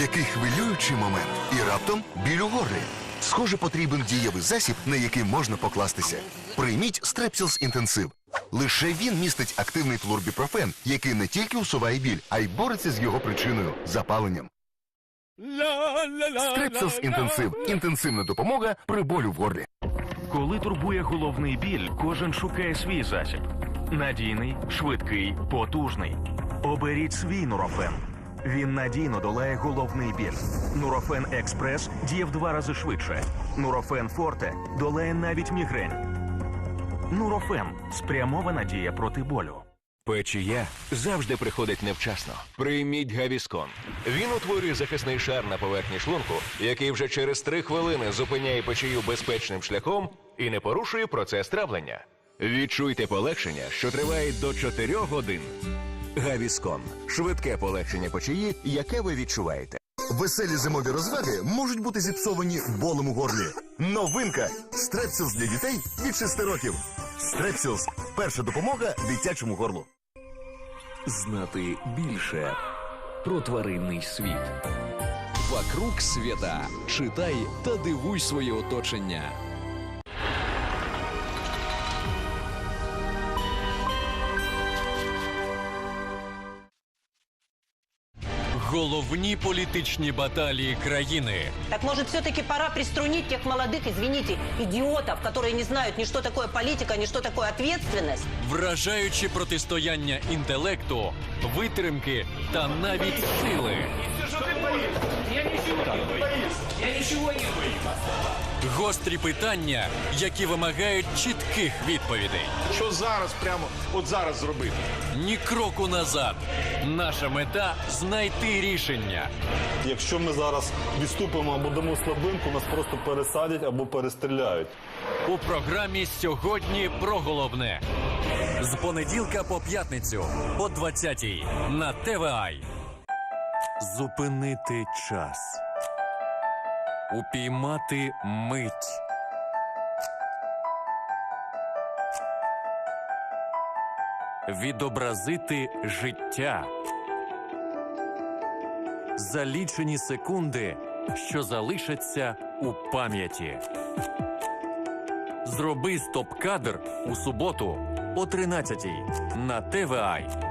Який хвилюючий момент. І раптом біль у горлі. Схоже, потрібен дієвий засіб, на який можна покластися. Прийміть Стрепсілс інтенсив. Лише він містить активний флорбіпрофен, який не тільки усуває біль, а й бореться з його причиною запаленням. Стрепсилс інтенсив. Інтенсивна допомога при болю в горлі. Коли турбує головний біль, кожен шукає свій засіб. Надійний, швидкий, потужний. Оберіть свій нурофен. Він надійно долає головний біль. Нурофен Експрес діє в два рази швидше. Нурофен Форте долає навіть мігрень. Нурофен спрямована дія проти болю. Печія завжди приходить невчасно. Прийміть гавіскон. Він утворює захисний шар на поверхні шлунку, який вже через три хвилини зупиняє печію безпечним шляхом і не порушує процес травлення. Відчуйте полегшення, що триває до 4 годин. Гавіскон швидке полегшення печії, яке ви відчуваєте. Веселі зимові розваги можуть бути зіпсовані болем у горлі. Новинка Стрепсілс для дітей від 6 років. Стрепсілс перша допомога дитячому горлу. Знати більше про тваринний світ. Вокруг свята. Читай та дивуй своє оточення. Головні політичні баталії країни Так може, все-таки пора приструнить тих молодих, извините, ідіотів, які не знають ні що такое політика, ні що таке відповідальність. вражаючи протистояння інтелекту, витримки та навіть сили. Гострі питання, які вимагають чітких відповідей. Що зараз, прямо от зараз зробити? Ні кроку назад. Наша мета знайти рішення. Якщо ми зараз відступимо або дамо слабинку, нас просто пересадять або перестріляють. У програмі сьогодні про головне. З понеділка по п'ятницю о 20-й на ТВАЙ. Зупинити час. Упіймати мить. Відобразити життя. За лічені секунди, що залишаться у пам'яті. Зроби стоп-кадр у суботу о 13-й на ТВАЙ.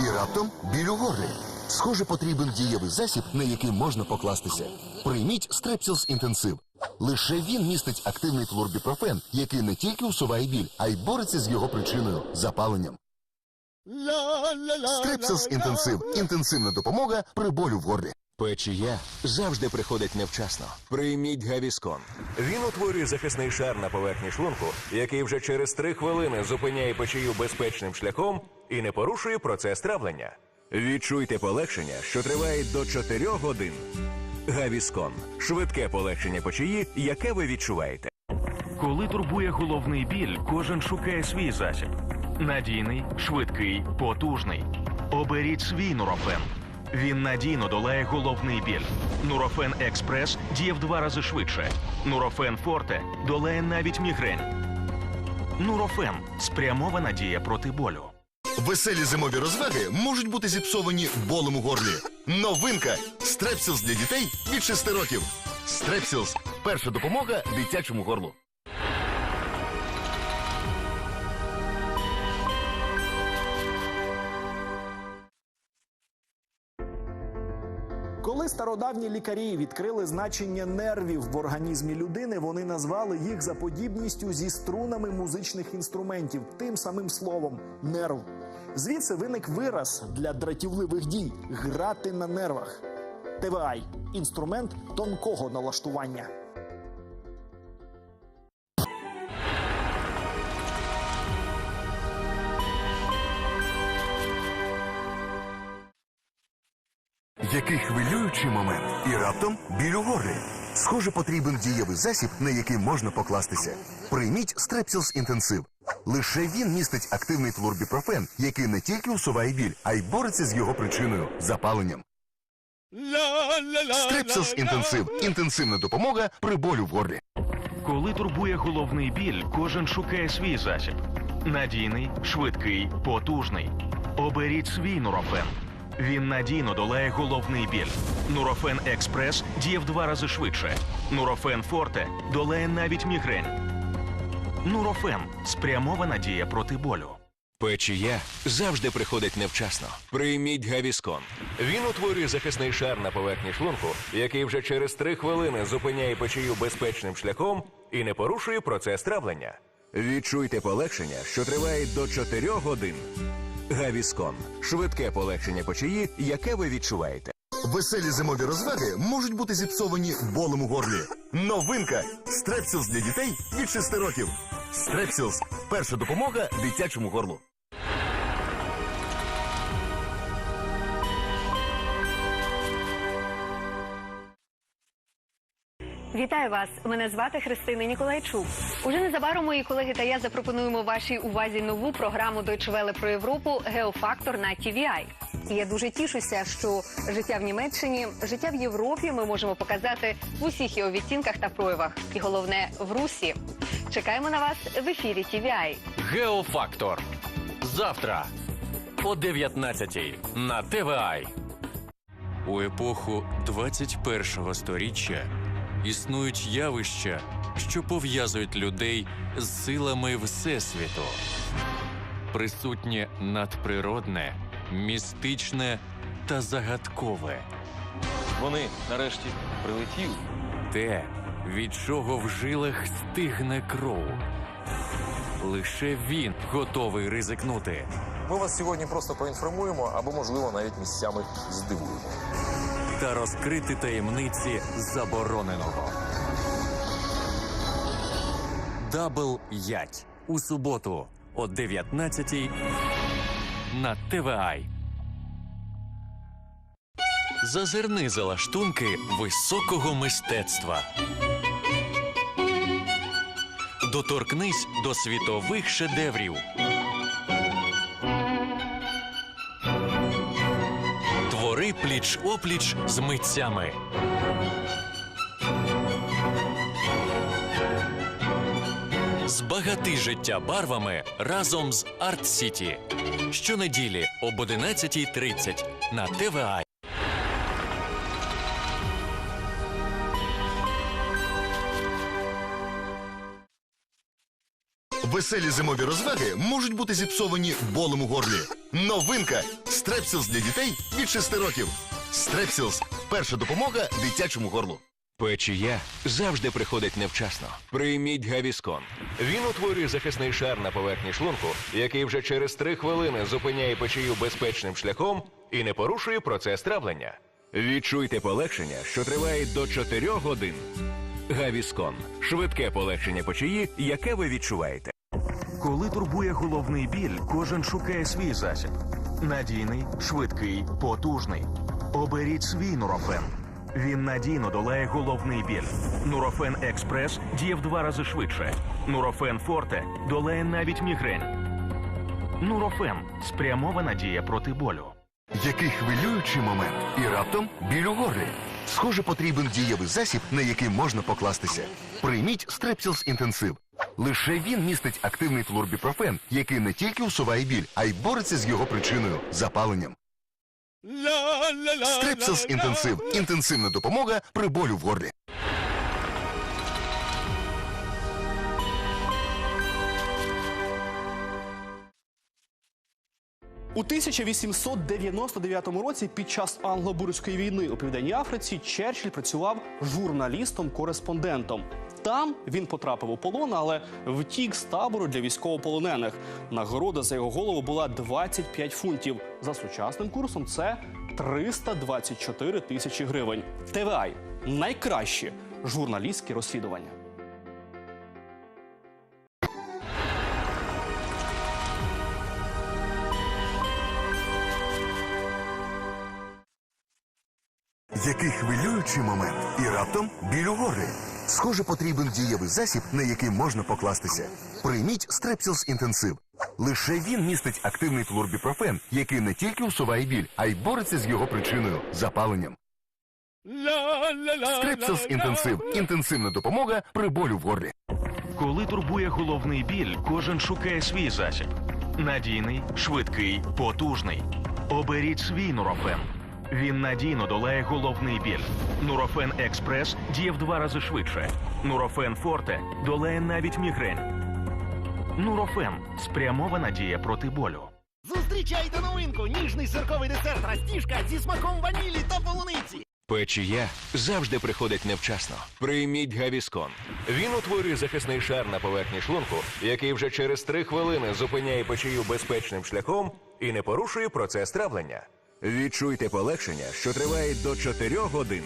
І раптом біль у горлі. Схоже, потрібен дієвий засіб, на який можна покластися. Прийміть Стрепсілс інтенсив. Лише він містить активний флорбіпрофен, який не тільки усуває біль, а й бореться з його причиною запаленням. Стрепсілс інтенсив. Інтенсивна допомога при болю в горлі. Печія завжди приходить невчасно. Прийміть гавіскон. Він утворює захисний шар на поверхні шлунку, який вже через три хвилини зупиняє печію безпечним шляхом і не порушує процес травлення. Відчуйте полегшення, що триває до 4 годин. Гавіскон швидке полегшення печії, яке ви відчуваєте. Коли турбує головний біль, кожен шукає свій засіб. Надійний, швидкий, потужний. Оберіть свій нурофен. Він надійно долає головний біль. Нурофен Експрес діє в два рази швидше. Нурофен Форте долає навіть мігрень. Нурофен спрямована дія проти болю. Веселі зимові розваги можуть бути зіпсовані болем у горлі. Новинка Стрепсілс для дітей від 6 років. Стрепсілс перша допомога дитячому горлу. Коли стародавні лікарі відкрили значення нервів в організмі людини, вони назвали їх за подібністю зі струнами музичних інструментів, тим самим словом нерв. Звідси виник вираз для дратівливих дій грати на нервах. ТВАЙ інструмент тонкого налаштування. Який хвилюючий момент. І раптом біль у горлі. Схоже, потрібен дієвий засіб, на який можна покластися. Прийміть Стрепсілс інтенсив. Лише він містить активний флорбіпрофен, який не тільки усуває біль, а й бореться з його причиною запаленням. Стрепсилс інтенсив. Інтенсивна допомога при болю в горлі. Коли турбує головний біль, кожен шукає свій засіб. Надійний, швидкий, потужний. Оберіть свій нурофен. Він надійно долає головний біль. Нурофен Експрес діє в два рази швидше. Нурофен Форте долає навіть мігрень. Нурофен спрямована дія проти болю. Печія завжди приходить невчасно. Прийміть Гавіскон. Він утворює захисний шар на поверхні шлунку, який вже через три хвилини зупиняє печію безпечним шляхом і не порушує процес травлення. Відчуйте полегшення, що триває до 4 годин. Гавіскон швидке полегшення печії, яке ви відчуваєте. Веселі зимові розваги можуть бути зіпсовані болем у горлі. Новинка Стрепсілс для дітей від 6 років. Стрепсілс перша допомога дитячому горлу. Вітаю вас! Мене звати Христина Ніколайчук. Уже незабаром мої колеги та я запропонуємо вашій увазі нову програму Deutsche Welle про Європу Геофактор на TVI. І я дуже тішуся, що життя в Німеччині, життя в Європі ми можемо показати в усіх його відтінках та проявах. І головне в Русі. Чекаємо на вас в ефірі TVI. Геофактор. Завтра о 19-й на ТВАЙ. У епоху 21-го сторіччя існують явища, що пов'язують людей з силами Всесвіту. Присутнє надприродне, містичне та загадкове. Вони нарешті прилетіли. Те, від чого в жилах стигне кров. Лише він готовий ризикнути. Ми вас сьогодні просто поінформуємо або, можливо, навіть місцями здивуємо. Та розкрити таємниці забороненого. Дабл Ять у суботу о 19 на ТВАЙ. Зазирни за лаштунки високого мистецтва. Доторкнись до світових шедеврів. Пліч опліч з митцями. Збагати життя барвами разом з Арт Сіті. Щонеділі об 11.30 на ТВА. Веселі зимові розваги можуть бути зіпсовані болем у горлі. Новинка Стрепсілс для дітей від 6 років. Стрепсілс перша допомога дитячому горлу. Печія завжди приходить невчасно. Прийміть Гавіскон. Він утворює захисний шар на поверхні шлунку, який вже через три хвилини зупиняє печію безпечним шляхом і не порушує процес травлення. Відчуйте полегшення, що триває до 4 годин. Гавіскон швидке полегшення печії, яке ви відчуваєте. Коли турбує головний біль, кожен шукає свій засіб. Надійний, швидкий, потужний. Оберіть свій нурофен. Він надійно долає головний біль. Нурофен Експрес діє в два рази швидше. Нурофен Форте долає навіть мігрень. Нурофен спрямована дія проти болю. Який хвилюючий момент. І раптом біль у горлі. Схоже, потрібен дієвий засіб, на який можна покластися. Прийміть Стрепсілс інтенсив. Лише він містить активний флорбіпрофен, який не тільки усуває біль, а й бореться з його причиною запаленням. Стрепсилс інтенсив. Інтенсивна допомога при болю в горлі. У 1899 році під час англо-бурської війни у південній Африці Черчилль працював журналістом-кореспондентом. Там він потрапив у полон, але втік з табору для військовополонених. Нагорода за його голову була 25 фунтів. За сучасним курсом це 324 тисячі гривень. ТВАЙ – найкращі журналістські розслідування. Який хвилюючий момент. І раптом біль у горлі. Схоже, потрібен дієвий засіб, на який можна покластися. Прийміть Стрепсілс інтенсив. Лише він містить активний флорбіпрофен, який не тільки усуває біль, а й бореться з його причиною запаленням. Стрепсилс інтенсив. Інтенсивна допомога при болю в горлі. Коли турбує головний біль, кожен шукає свій засіб. Надійний, швидкий, потужний. Оберіть свій нурофен. Він надійно долає головний біль. Нурофен Експрес діє в два рази швидше. Нурофен Форте долає навіть мігрень. Нурофен спрямована дія проти болю. Зустрічайте новинку! Ніжний сирковий десерт Растішка зі смаком ванілі та полуниці. Печія завжди приходить невчасно. Прийміть Гавіскон. Він утворює захисний шар на поверхні шлунку, який вже через три хвилини зупиняє печію безпечним шляхом і не порушує процес травлення. Відчуйте полегшення, що триває до 4 годин.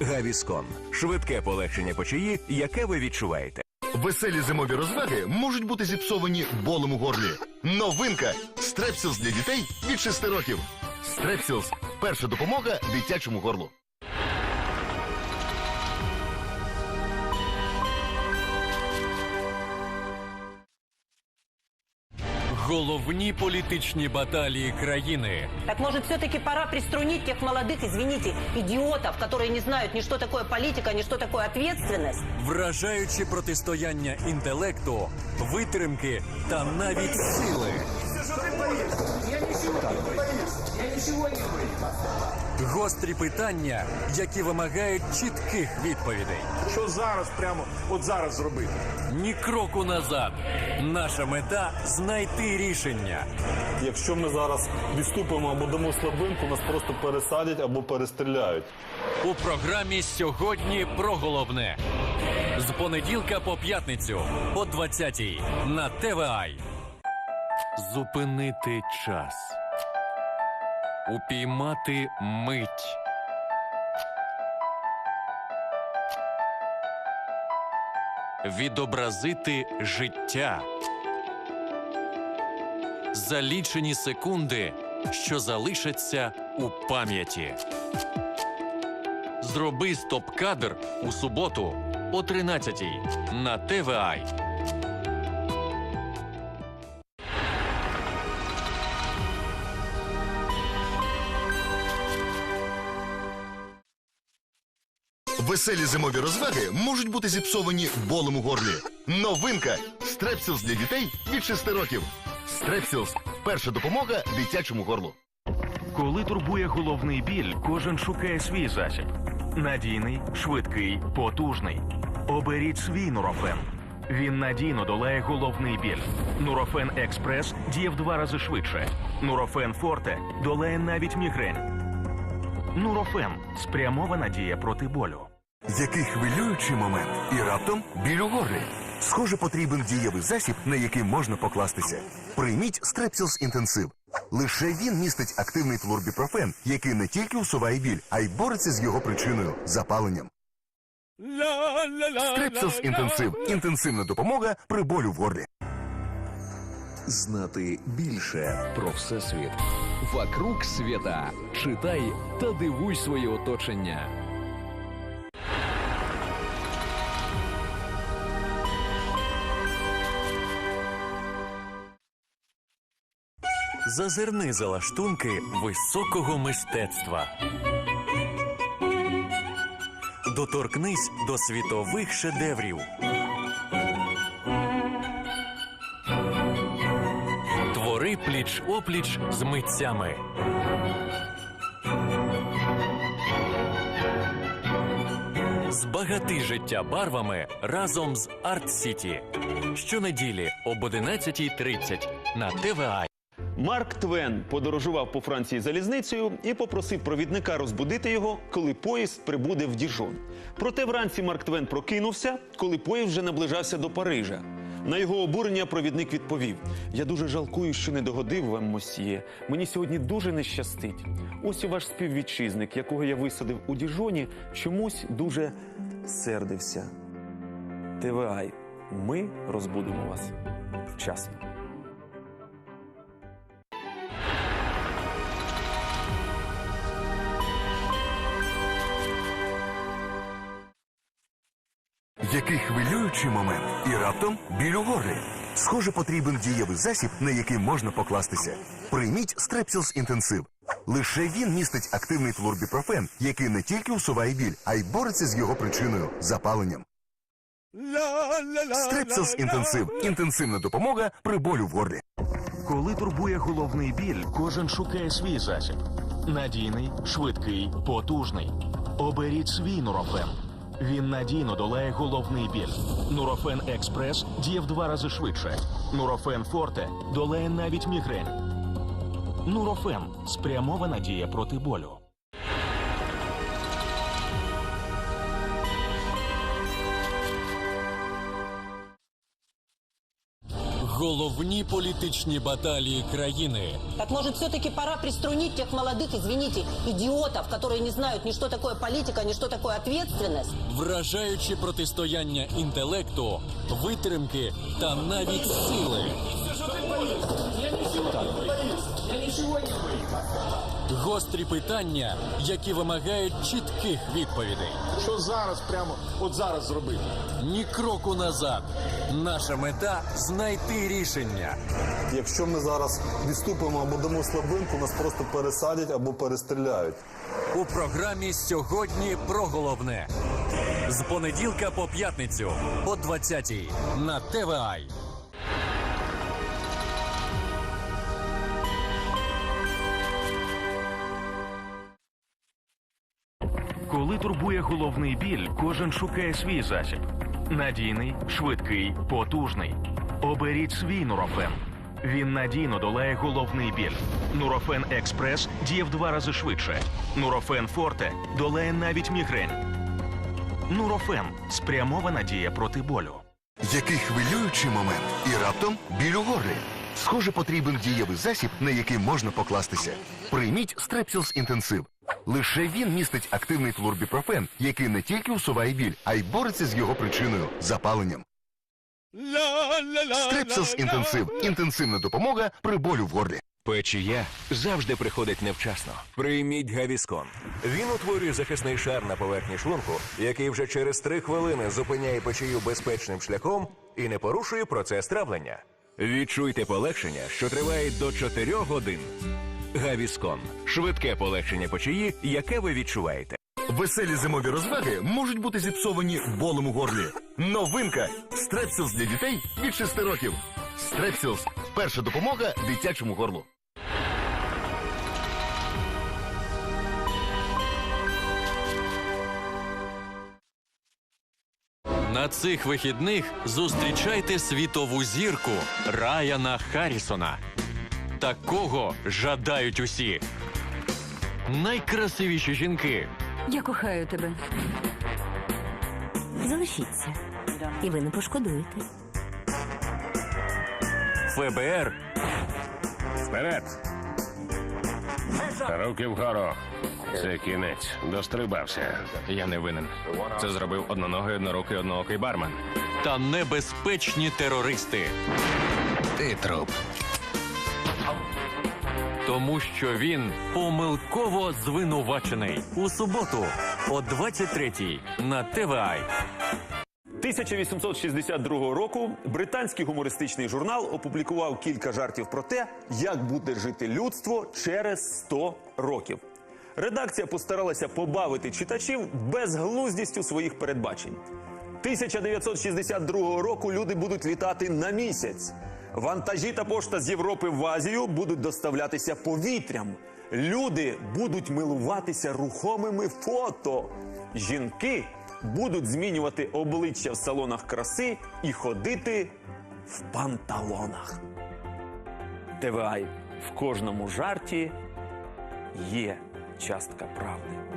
Гавіскон швидке полегшення печії, яке ви відчуваєте. Веселі зимові розваги можуть бути зіпсовані болем у горлі. Новинка Стрепсілс для дітей від 6 років. Стрепсілс перша допомога дитячому горлу. Головні політичні баталії країни Так може, все-таки пора приструнить тих молодих, извините, ідіотів, які не знають ні що такое політика, ні що такое ответственность? вражаючи протистояння інтелекту, витримки та навіть сили. Гострі питання, які вимагають чітких відповідей. Що зараз, прямо от зараз зробити? Ні кроку назад. Наша мета знайти рішення. Якщо ми зараз відступимо або дамо слабинку, нас просто пересадять або перестріляють. У програмі сьогодні про головне. З понеділка по п'ятницю о 20-й на ТВАЙ. Зупинити час. Упіймати мить. Відобразити життя. За лічені секунди, що залишаться у пам'яті. Зроби стоп-кадр у суботу о 13-й на ТВАЙ. Веселі зимові розваги можуть бути зіпсовані болем у горлі. Новинка Стрепсілс для дітей від 6 років. Стрепсілс перша допомога дитячому горлу. Коли турбує головний біль, кожен шукає свій засіб. Надійний, швидкий, потужний. Оберіть свій нурофен. Він надійно долає головний біль. Нурофен Експрес діє в два рази швидше. Нурофен Форте долає навіть мігрень. Нурофен спрямована дія проти болю. Який хвилюючий момент, і раптом біль у горлі. Схоже, потрібен дієвий засіб, на який можна покластися. Прийміть Стрепсілс інтенсив. Лише він містить активний флорбіпрофен, який не тільки усуває біль, а й бореться з його причиною запаленням. Стрепсілс інтенсив. Інтенсивна допомога при болю в горлі. Знати більше про всесвіт. Вокруг світа. Читай та дивуй своє оточення. Зазирни за лаштунки високого мистецтва. Доторкнись до світових шедеврів. Твори пліч опліч з митцями. Збагати життя барвами разом з Арт Сіті. Щонеділі об 11.30 на ТВА. Марк Твен подорожував по Франції залізницею і попросив провідника розбудити його, коли поїзд прибуде в Діжон. Проте вранці Марк Твен прокинувся, коли поїзд вже наближався до Парижа. На його обурення провідник відповів: Я дуже жалкую, що не догодив вам мосьє. Мені сьогодні дуже не щастить. Ось і ваш співвітчизник, якого я висадив у Діжоні, чомусь дуже сердився. ТВАЙ, ми розбудимо вас вчасно. Який хвилюючий момент, і раптом біль у горлі. Схоже, потрібен дієвий засіб, на який можна покластися. Прийміть Стрепсілс інтенсив. Лише він містить активний флорбіпрофен, який не тільки усуває біль, а й бореться з його причиною запаленням. Стрепсилс інтенсив. Інтенсивна допомога при болю в горлі. Коли турбує головний біль, кожен шукає свій засіб. Надійний, швидкий, потужний. Оберіть свій нурофен. Він надійно долає головний біль. Нурофен Експрес діє в два рази швидше. Нурофен Форте долає навіть мігрень. Нурофен спрямована дія проти болю. Головні політичні баталії країни Так може, все-таки пора приструнить тих молодих, извините, ідіотів, которые не знають ні що такое політика, ні що такое ответственность? вражаючи протистояння інтелекту, витримки та навіть сили. Гострі питання, які вимагають чітких відповідей. Що зараз, прямо от зараз зробити? Ні кроку назад. Наша мета знайти рішення. Якщо ми зараз відступимо або дамо слабинку, нас просто пересадять або перестріляють. У програмі сьогодні про головне. З понеділка по п'ятницю о 20-й на ТВАЙ. Турбує головний біль, кожен шукає свій засіб. Надійний, швидкий, потужний. Оберіть свій нурофен. Він надійно долає головний біль. Нурофен Експрес діє в два рази швидше. Нурофен Форте долає навіть мігрень. Нурофен спрямована дія проти болю. Який хвилюючий момент, і раптом біль у горлі. Схоже, потрібен дієвий засіб, на який можна покластися. Прийміть Стрепсілс інтенсив. Лише він містить активний флорбіпрофен, який не тільки усуває біль, а й бореться з його причиною запаленням. Стрепсилс інтенсив. Інтенсивна допомога при болю в горлі. Печія завжди приходить невчасно. Прийміть Гавіскон. Він утворює захисний шар на поверхні шлунку, який вже через три хвилини зупиняє печію безпечним шляхом і не порушує процес травлення. Відчуйте полегшення, що триває до 4 годин. Гавіскон швидке полегшення печії, яке ви відчуваєте. Веселі зимові розваги можуть бути зіпсовані болем у горлі. Новинка Стрепсилс для дітей від 6 років. Стрепсилс перша допомога дитячому горлу. На цих вихідних зустрічайте світову зірку Раяна Харрісона. Такого жадають усі. Найкрасивіші жінки, Я кохаю тебе. Залишіться. І ви не пошкодуєте. ФБР Вперед! Руки вгору. Це кінець. Дострибався. Я не винен. Це зробив одноногий, однорукий, одноокий бармен. та небезпечні терористи. Ти труп. Тому що він помилково звинувачений у суботу о 23-й на ТВАЙ. 1862 року британський гумористичний журнал опублікував кілька жартів про те, як буде жити людство через 100 років. Редакція постаралася побавити читачів безглуздістю своїх передбачень. 1962 року люди будуть літати на місяць. Вантажі та пошта з Європи в Азію будуть доставлятися повітрям. Люди будуть милуватися рухомими фото. Жінки будуть змінювати обличчя в салонах краси і ходити в панталонах. ТВА в кожному жарті є частка правди.